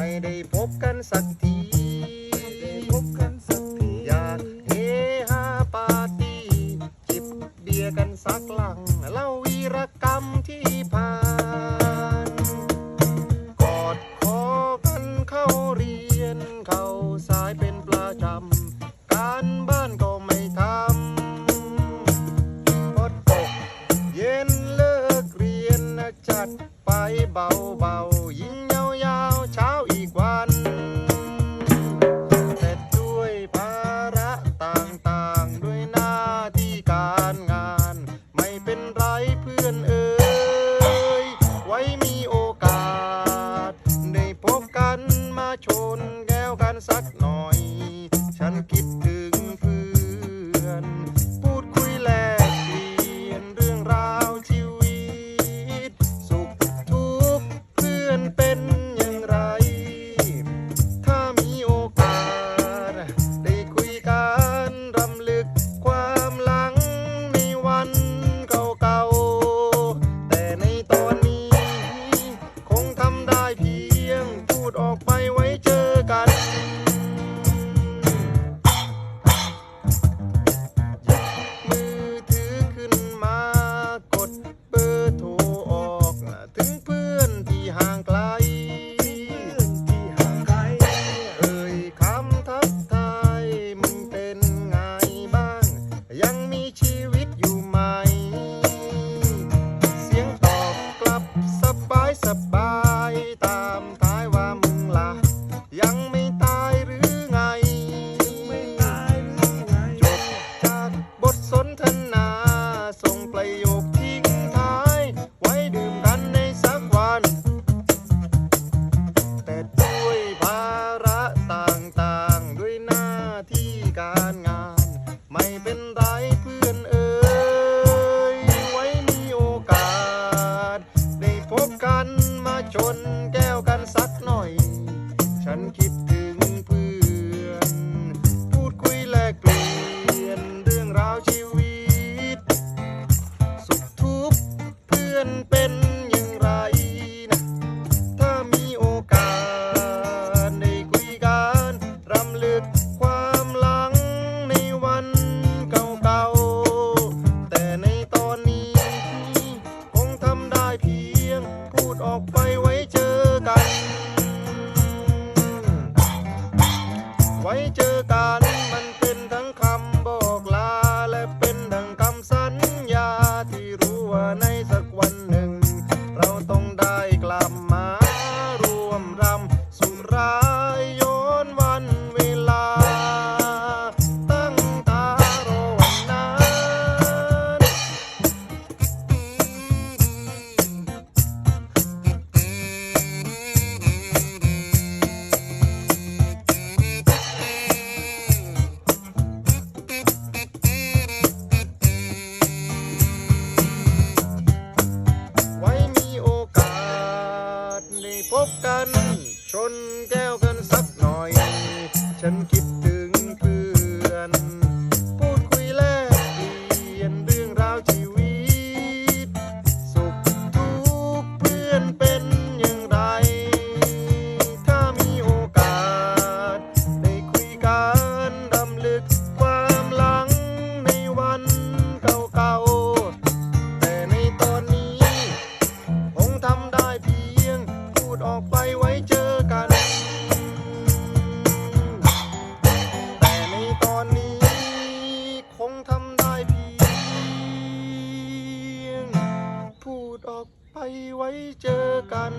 ไม่ได้พบกันสักทีพบกันสักที อยากเฮฮาปาร์ตี้จิบเบียร์กันสักลังเล่าวีรกรรมที่ผ่าน กอดคอกันเข้าเรียน เข้าสายเป็นประจำการบ้านก็ไม่ทำพอตกเย็นเลิกเรียนจัดไปเบาๆยิ่ง ชนแก้วกันสักหน่อย ฉันคิดถึง สนทน been กัน ชนแก้วกันสักหน่อย ฉันคิด อกไปไว้เจอกัน